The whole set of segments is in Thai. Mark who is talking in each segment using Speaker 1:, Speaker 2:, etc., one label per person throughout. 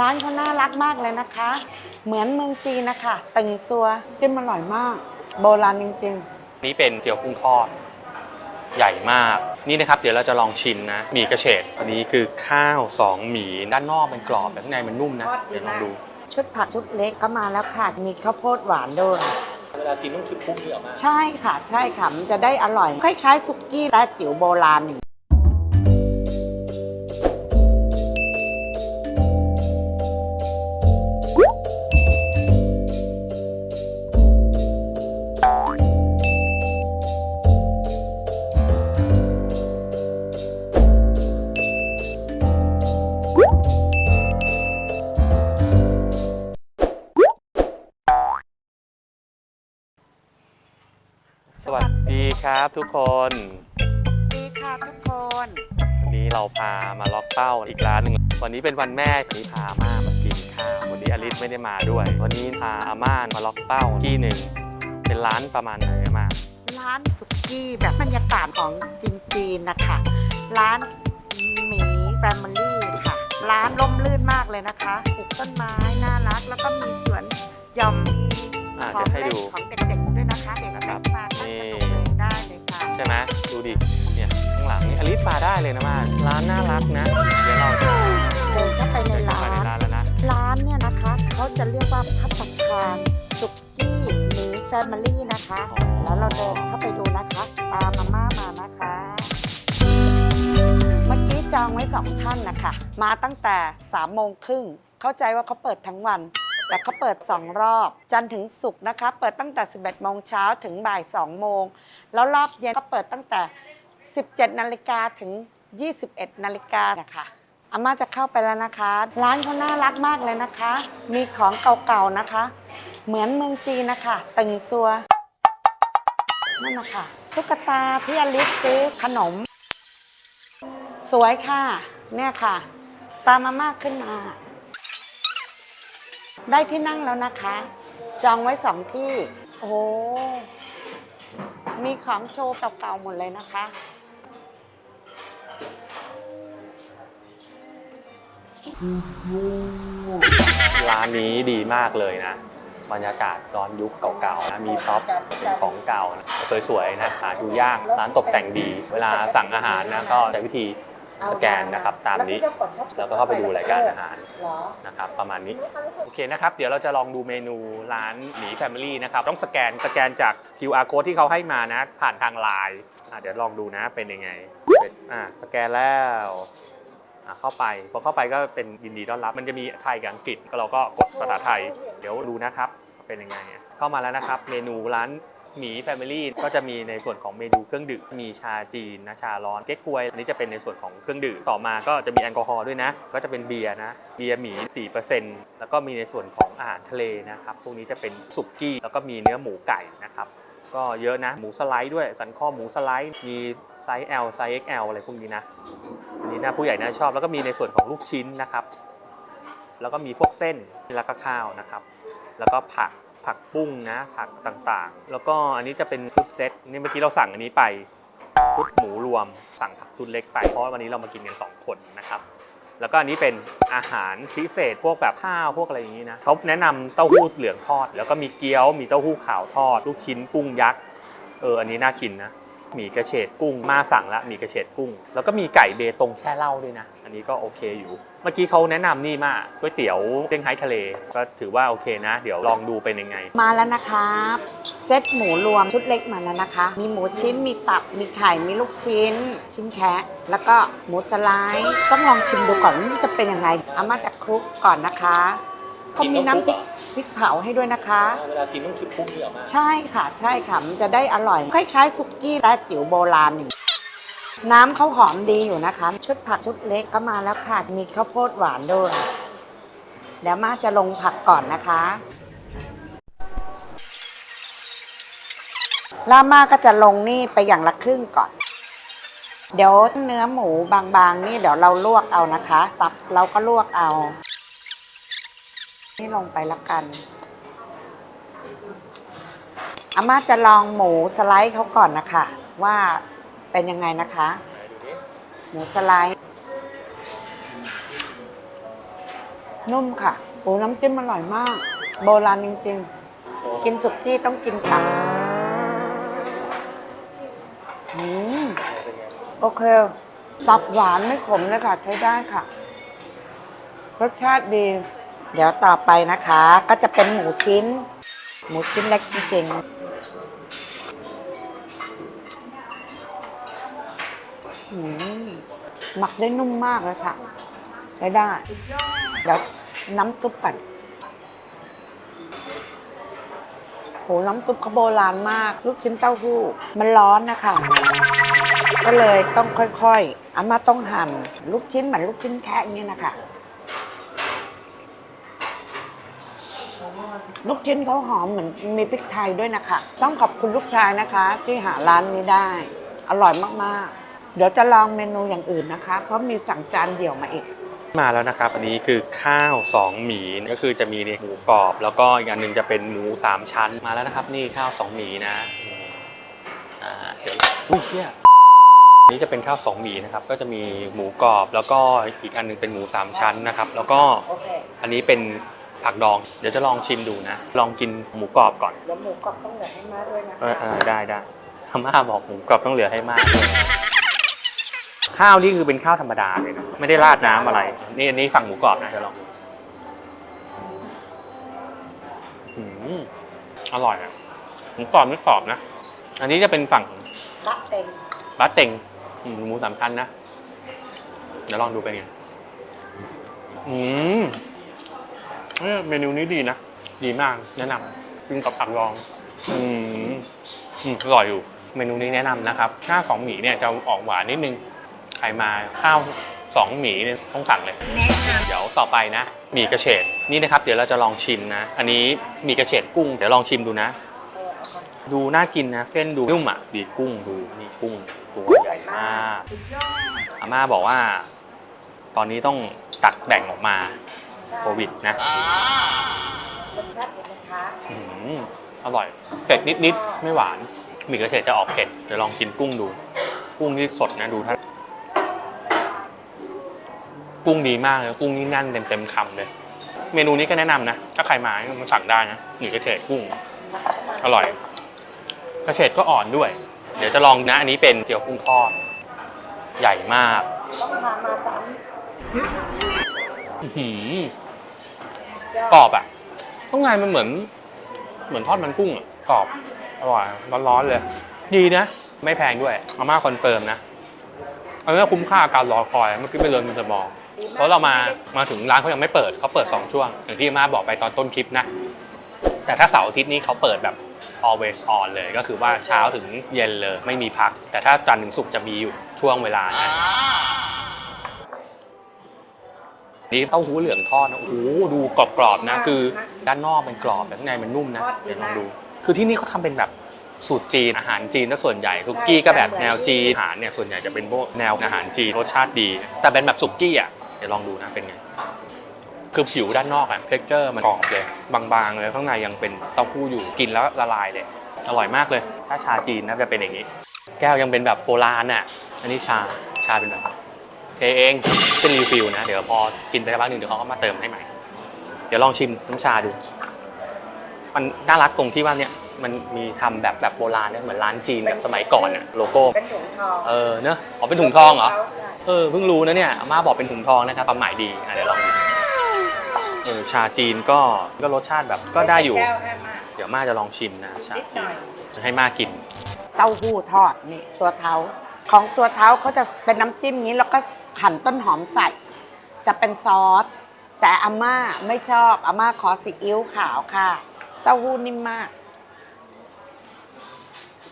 Speaker 1: ร้านเขาน่ารักมากเลยนะคะ เหมือนเมืองจีนนะคะตึงซัวจิ้มอร่อยมาก โบราณจริง
Speaker 2: นี่เป็นเกี๊ยวกุ้งทอด ใหญ่มาก นี่นะครับ เดี๋ยวเราจะลองชิมนะหมี่กระเฉดอันนี้คือข้าวสองหมี่ด้านนอกเป็นกรอบแต่ข้างในมันนุ่มนะ เดี๋ยวลองดู
Speaker 1: ๆ ชุดผักชุดเล็กก็มาแล้วค่ะ มีข้าวโพดหวานด้วย
Speaker 2: เวลากินต้องคิดพุ่งเยอะมาก
Speaker 1: ใช่ค่ะ ใช่ค่ะ มันจะได้อร่อย คล้ายๆสุกี้และจิ๋วโบราณหนึ่ง
Speaker 2: ครับทุกคน
Speaker 1: ดีค่ะทุกคน
Speaker 2: วันนี้เราพามาล็อกเป้าอีกร้านหนึ่งวันนี้เป็นวันแม่วันนี้พาอาม่ามากินข้าววันนี้อลิสไม่ได้มาด้วย วันนี้พาอาม่ามาล็อกเป้าที่หนึ่งเป็นร้านประมาณไหนอามา
Speaker 1: ร้านสุกี้แบบบรรยากาศของจีนๆนะคะร้านหมีแฟมิลี่ค่ะ ร้านร่มรื่นมากเลยนะคะปลูกต้นไม้น่ารักแล้วก็มีสวนหย่อมมี
Speaker 2: อะ
Speaker 1: ขอ
Speaker 2: เดี๋
Speaker 1: ง
Speaker 2: ยวให้
Speaker 1: เล่น
Speaker 2: ดู
Speaker 1: ของเด็กๆด้วย นะคะเด็ก
Speaker 2: นะครับ
Speaker 1: ๆมานั่งสนุกเลยได้เลยค่ะ
Speaker 2: ใช่ไหมดูดิเนี่ยข้างหลังนี่อลิสมาได้เลยนะมาร้านน่ารักนะเดี๋ยวเราจะ
Speaker 1: เดินเข้าไปใน
Speaker 2: เดินเข้า
Speaker 1: ร้า
Speaker 2: ไปใน
Speaker 1: น
Speaker 2: ร้านแล้วนะ
Speaker 1: ร้านเนี่ยนะคะเขาจะเรียกว่าพัตตาคารสุกี้หมีแฟมิลี่นะคะ แล้วเราเดินเข้าไปดูนะคะตามมาม่ามานะคะเมื่อกี้จองไว้สองท่านนะคะมาตั้งแต่3ามโมงครึ่งเข้าใจว่าเขาเปิดทั้งวัน แต่เขาเปิด 2 รอบ จันทร์ถึงศุกร์นะคะ เปิดตั้งแต่ 11 โมงเช้าถึงบ่าย 2 โมง แล้วรอบเย็นก็เปิดตั้งแต่ 17 นาฬิกาถึง 21 นาฬิกานะคะอาม่าจะเข้าไปแล้วนะคะ ร้านเขาน่ารักมากเลยนะคะ มีของเก่าๆนะคะ เหมือนเมืองจีนนะคะตึงซัวนั่นนะคะตุ๊กตาที่อลิสซื้อขนม สวยค่ะ เนี่ยค่ะ ตามมาม่าขึ้นมา ได้ที่นั่งแล้วนะคะ จองไว้สองที่ โอ้ มีของโชว์เก่าๆหมดเลยนะคะ
Speaker 2: ร้านนี้ดีมากเลยนะ บรรยากาศย้อนยุคเก่าๆนะ มีพ็อปเป็นของเก่านะสวยๆนะหาดูยาก ร้านตกแต่งดี เวลาสั่งอาหารนะก็ใช้วิธี สแกนนะครับตามนี้แล้วก็เข้าไปดูรายการอาหาร
Speaker 1: เหรอ
Speaker 2: นะครับประมาณนี้โอเคนะครับเดี๋ยวเราจะลองดูเมนูร้านหมีแฟมิลี่นะครับต้องสแกนสแกนจาก QR code ที่เขาให้มานะ ผ่านทางไลน์อะเดี๋ยวลองดูนะเป็นยังไงเป็นอะสแกนแล้วอะเข้าไปพอเข้าไปก็เป็นยินดีต้อนรับ มันจะมีไทยกับอังกฤษก็เราก็กดภาษาไทย เดี๋ยวดูนะครับเป็นยังไงอะเข้ามาแล้วนะครับ เมนูร้าน หมีแฟมิลี่ก็จะมีในส่วนของเมนูเครื่องดื่มมีชาจีนนะชาร้อนเก๊กฮวย อันนี้จะเป็นในส่วนของเครื่องดื่มต่อมาก็จะมีแอลกอฮอล์ด้วยนะ ก็จะเป็นเบียร์นะเบียร์หมี 4%แล้วก็มีในส่วนของอาหารทะเลนะครับพวกนี้จะเป็นสุกี้แล้วก็มีเนื้อหมูไก่นะครับก็เยอะนะ หมูสไลด์ด้วย สันคอหมูสไลด์ มีไซส์ L ไซส์ XL อะไรพวกนี้นะอันนี้นะผู้ใหญ่น่าชอบ แล้วก็มีในส่วนของลูกชิ้นนะครับ แล้วก็มีพวกเส้นแล้วก็ข้าวนะครับ แล้วก็ผัก ผักปุ้งนะ ผักต่างๆ แล้วก็อันนี้จะเป็นชุดเซตนี่เมื่อกี้เราสั่งอันนี้ไปชุดหมูรวม สั่งผักชุดเล็กไปเพราะวันนี้เรามากินกัน2คนนะครับแล้วก็อันนี้เป็นอาหารพิเศษพวกแบบข้าวพวกอะไรอย่างนี้นะเขาแนะนำเต้าหู้เหลืองทอด แล้วก็มีเกี๊ยวมีเต้าหู้ขาวทอด ลูกชิ้นกุ้งยักษ์เอออันนี้น่ากินนะ หมีกระเฉดกุ้งมาสั่งละหมีกระเฉดกุ้ง แล้วก็มีไก่เบตงแช่เหล้าด้วยนะ อันนี้ก็โอเคอยู่ เมื่อกี้เขาแนะนำนี่มาก๋วยเตี๋ยวเซี่ยงไฮ้ทะเล ก็ถือว่าโอเคนะ เดี๋ยวลองดูเป็นยังไง
Speaker 1: มาแล้วนะคะเซตหมูรวมชุดเล็กมาแล้วนะคะ มีหมูชิ้นมีตับมีไข่มีลูกชิ้น ชิ้นแคะแล้วก็หมูสไลด์ต้องลองชิมดูก่อนว่ามันจะเป็นยังไงเอามาจากคลุกก่อนนะคะเขามีน้ำ พริกพริกเผาให้ด้วยนะคะ
Speaker 2: เวลากินต้องคิดพุ่งเยอะมาก
Speaker 1: ใช่ค่ะ ใช่ค่ะมันจะได้อร่อย คล้ายๆสุกี้และจิ๋วโบราณหนึ่งน้ำเขาหอมดีอยู่นะคะ ชุดผักชุดเล็กก็มาแล้วค่ะ มีข้าวโพดหวานด้วย เดี๋ยวมาจะลงผักก่อนนะคะลาม่าก็จะลงนี่ไปอย่างละครึ่งก่อน เดี๋ยวเนื้อหมูบางๆ นี่เดี๋ยวเราลวกเอานะคะ ตับเราก็ลวกเอา นี่ลงไปละกัน อาม่าจะลองหมูสไลด์เขาก่อนนะคะ ว่าเป็นยังไงนะคะ หมูสไลด์ นุ่มค่ะโอ้น้ำจิ้มอร่อยมาก โบราณจริงๆ กินสุกี้ต้องกินตับอืมโอเคตับหวานไม่ขมเลยค่ะ ใช้ได้ค่ะรสชาติดี เดี๋ยวต่อไปนะคะ ก็จะเป็นหมูชิ้น หมูชิ้นเล็กจริงๆอืมหมักได้นุ่มมากเลยค่ะใช้ได้เดี๋ยวน้ำซุปก่อนโหน้ำซุปเขาโบราณมาก ลูกชิ้นเต้าหู้ มันร้อนนะคะ ก็เลยต้องค่อยๆอาม่าต้องหั่น ลูกชิ้นเหมือนลูกชิ้นแคะอย่างนี้นะคะ ลูกชิ้นเขาหอมเหมือนมีพริกไทยด้วยนะคะ ต้องขอบคุณลูกชายนะคะ ที่หาร้านนี้ได้ อร่อยมากๆ เดี๋ยวจะลองเมนูอย่างอื่นนะคะ เพราะมีสั่งจานเดี่ยวมาอีก
Speaker 2: มาแล้วนะครับ อันนี้คือข้าวสองหมีก็คือจะมีเนี่ยหมูกรอบ แล้วก็อีกอันหนึ่งจะเป็นหมูสามชั้นมาแล้วนะครับ นี่ข้าวสองหมีนะอ่าเดี๋ยวอุ้ยเฮียอันนี้จะเป็นข้าวสองหมีนะครับก็จะมีหมูกรอบแล้วก็อีกอันหนึงเป็นหมูสามชั้นนะครับ แล้วก็
Speaker 1: อั
Speaker 2: นนี้เป็น ผักดอง เดี๋ยวจะลองชิมดูนะ ลองกินหมูกรอบก่อน
Speaker 1: แล้วหมูกรอบต้องเหลือให้มาด้วยนะ
Speaker 2: เออเออได้ได้อาม่าบอกหมูกรอบต้องเหลือให้มากด้วยข้าวนี่คือเป็นข้าวธรรมดาเลยนะไม่ได้ราดน้ำอะไร นี่อันนี้ฝั่งหมูกรอบนะเดี๋ยวลองดูอืมอร่อยอะหมูกรอบไม่กรอบนะ อันนี้จะเป็นฝั่ง
Speaker 1: รักเต็ม
Speaker 2: ร้านเต็งอืมหมูสามชั้นนะ เดี๋ยวลองดูเป็นไงอืม เอ้ยเมนูนี้ดีนะ ดีมากแนะนำกินกับผักรอง อืมอืมอร่อยอยู่ เมนูนี้แนะนำนะครับข้าวสองหมี่เนี่ยจะออกหวานนิดนึง ใครมาข้าวสองหมี่เนี่ยต้องสั่งเลย
Speaker 1: แนะน
Speaker 2: เดี๋ยวต่อไปนะหมี่กระเฉดนี่นะครับ เดี๋ยวเราจะลองชิมนะ อันนี้หมี่กระเฉดกุ้งเดี๋ยวลองชิมดูนะำ
Speaker 1: เออเอาก่อน
Speaker 2: ดูน่ากินนะ เส้นดูนุ่มอะดีกุ้งดูนี่กุ้งตัวใหญ่มาก
Speaker 1: สุดยอด
Speaker 2: อาม่าบอกว่า ตอนนี้ต้องตัดแบ่งออกมา โควิดนะ
Speaker 1: รสชาติเป็นนะคะ
Speaker 2: อืมอร่อยเผ็ดนิดๆ ไม่หวานหมี่กระเฉดจะออกเผ็ดเดี๋ยวลองกินกุ้งดู กุ้งที่สดนะดูท่านกุ้งดีมากเลยกุ้งนี่แน่นเต็มเต็มๆคำเลย เมนูนี้ก็แนะนำนะ ถ้าใครมามาสั่งได้นะหมี่กระเฉดกุ้ง อร่อย กระเฉดก็อ่อนด้วย เดี๋ยวจะลองนะ อันนี้เป็นเกี๊ยวกุ้งทอดใหญ่มาก
Speaker 1: ต้องพามาซ้
Speaker 2: อื้อหือำ กรอบอะข้างในมันเหมือน เหมือนทอดมันกุ้งอะกรอบอร่อยร้อนๆเลย ดีนะ ไม่แพงด้วยอาม่าคอนเฟิร์มนะอันนี้คุ้มค่าการรอคอยเมื่อกี้ไม่เลยมันจะมองเพราะเรามามาถึงร้านเขายังไม่เปิดเขาเปิด 2 ช่วง อย่างที่อาม่าบอกไปตอนต้นคลิปนะ แต่ถ้าเสาร์อาทิตย์นี้เขาเปิดแบบ always on เลยก็คือว่าเช้าถึงเย็นเลยไม่มีพัก แต่ถ้าจันทร์ถึงศุกร์จะมีอยู่ช่วงเวลานะ นี่เต้าหู้เหลืองทอดนะโอ้โหดูกรอบๆนะ คือด้านนอกมันกรอบแต่ข้างในมันนุ่มนะเดี๋ยวลองดู คือที่นี่เขาทำเป็นแบบสูตรจีนอาหารจีนซะส่วนใหญ่สุกี้ก็แบบแนวจีนอาหารเนี่ยส่วนใหญ่จะเป็นพวกแนวอาหารจีนรสชาติดี แต่เป็นแบบสุกี้อะเดี๋ยวลองดูนะเป็นไงคือผิวด้านนอกอะเท็กเจอร์มันกรอบเลย บางๆเลยข้างในยังเป็นเต้าหู้อยู่กินแล้วละลายเลยอร่อยมากเลย ถ้าชาจีนน่าจะเป็นอย่างนี้ แก้วยังเป็นแบบโบราณอะอันนี้ชาชาเป็นแบบเทเองเป็นรีฟิลนะ เดี๋ยวพอกินไปสักพักหนึ่งเดี๋ยวเขาก็มาเติมให้ใหม่ เดี๋ยวลองชิมน้ำชาดู มันน่ารักตรงที่ว่าเนี่ยมันมีทำแบบแบบโบราณเนี่ยเหมือนร้านจีนแบบสมัยก่อนอะโลโก้
Speaker 1: เป็นถุงทอง
Speaker 2: เออเนอะอ๋อเป็นถุงทองเหรอ
Speaker 1: ใช่
Speaker 2: เออเพิ่งรู้นะเนี่ยอาม่าบอกเป็นถุงทองนะครับความหมายดีอะเดี๋ยวลองดูเออชาจีนก็ก็รสชาติแบบก็ได้อยู่
Speaker 1: แก้วให้มา
Speaker 2: เดี๋ยวม่าจะลองชิมนะชา
Speaker 1: นิดห
Speaker 2: จี
Speaker 1: น่
Speaker 2: น
Speaker 1: อย
Speaker 2: จะให้ม่ากิน
Speaker 1: เต้าหู้ทอดนี่สัวเท้า ของสัวเท้าเขาจะเป็นน้ำจิ้มนี้แล้วก็ หั่นต้นหอมใส่ จะเป็นซอส แต่อาม่าไม่ชอบอาม่าขอซีอิ๊วขาวค่ะ เต้าหู้นิ่มมาก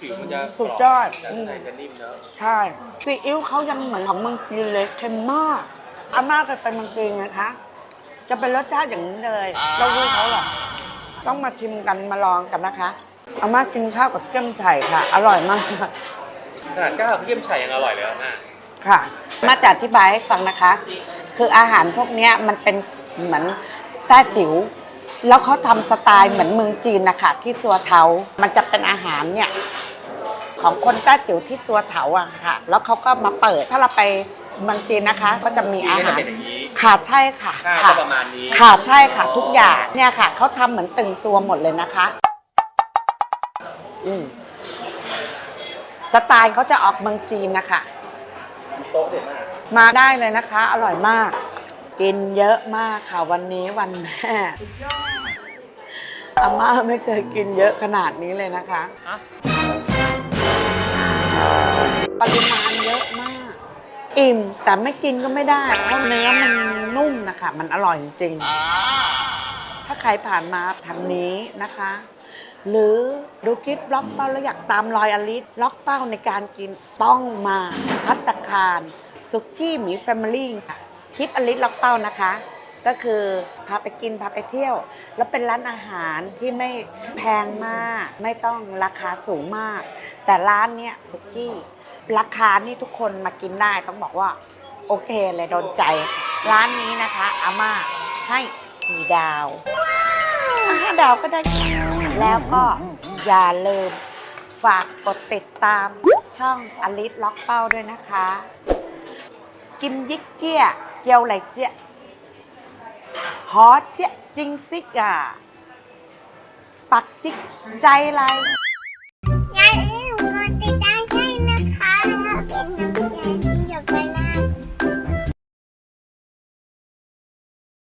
Speaker 2: ผิวมันจะ
Speaker 1: สุดยอด
Speaker 2: แต่ข้างในจะนิ่มเนอะ
Speaker 1: ใช่ซีอิ๊วเขายังเหมือนของเมืองจีนเลยเค็มมากอาม่าเคยไปเมืองจีนนะคะ จะเป็นรสชาติอย่างนี้เลยเต้าหู้เขาเหรอต้องมาชิมกันมาลองกันนะคะอาม่ากินข้าวกับเจ้มไฉ่ค่ะ อร่อยมาก
Speaker 2: ขนาดก้าวเยี่ยมชัยยังอร่อยเลยอะน่า
Speaker 1: ค่ะ มาจะอธิบายให้ฟังนะคะ คืออาหารพวกเนี้ยมันเป็นเหมือนแต้จิ๋วแล้วเขาทำสไตล์เหมือนเมืองจีนนะคะที่ซัวเทา มันจะเป็นอาหารเนี่ยของคนแต้จิ๋วที่ซัวเถาอะค่ะ แล้วเขาก็มาเปิด ถ้าเราไปเมืองจีนนะคะ ก็จะมีอา
Speaker 2: ที่จะ
Speaker 1: หาร
Speaker 2: เป็นอย่างนี้
Speaker 1: ค่ะใช่ค่ะ
Speaker 2: ค่า
Speaker 1: ค่ะ
Speaker 2: ก็ประมาณนี้
Speaker 1: ค่ะใช่ค่ะ ทุกอย่างเนี่ยค่ะเขาทำเหมือนตึงซวมหมดเลยนะคะ อืมสไตล์เขาจะออกเมืองจีนนะคะ
Speaker 2: โต๊ะเด็ดมาก
Speaker 1: มาได้เลยนะคะ อร่อยมาก กินเยอะมากค่ะวันนี้วันแม่อาม่าไม่เคยกินเยอะขนาดนี้เลยนะคะ
Speaker 2: อะ
Speaker 1: ปริมาณเยอะมาก อิ่มแต่ไม่กินก็ไม่ได้ เพราะเนื้อมันนุ่มนะคะ มันอร่อยจริงๆถ้าใครผ่านมาทางนี้นะคะ หรือดูคลิปล็อกเป้าแล้วอยากตามรอยอลิสล็อกเป้าในการกินต้องมาพัตตาคารสุกี้หมีแฟมิลี่ค่ะคลิปอลิสล็อกเป้านะคะ ก็คือพาไปกินพาไปเที่ยว แล้วเป็นร้านอาหารที่ไม่แพงมาก ไม่ต้องราคาสูงมาก แต่ร้านเนี้ยสุกี้ราคานี่ทุกคนมากินได้ต้องบอกว่า โอเคเลยโดนใจ ร้านนี้นะคะอาม่าให้สี่ดาว ห้าดาวก็ได้ แล้วก็อย่าลืมฝากกดติดตามช่องอลิสล็อกเป้าด้วยนะคะ กิมยิกเกี้ย เกียวไหลเจี๊ยฮอเจี๊ยจิงซิกอะปักจิกใจไร